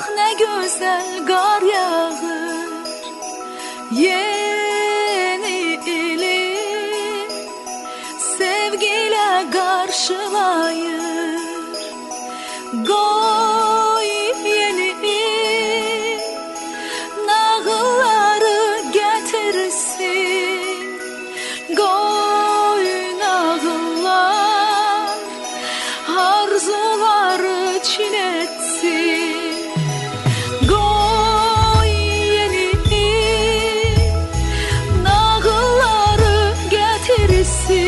Ah ne güzel gar yağır Yeni ili Sevgiyle karşılayır. Goy yeni il Nağılları getirsin. Goy nağıllar Arzuları çiletsin See.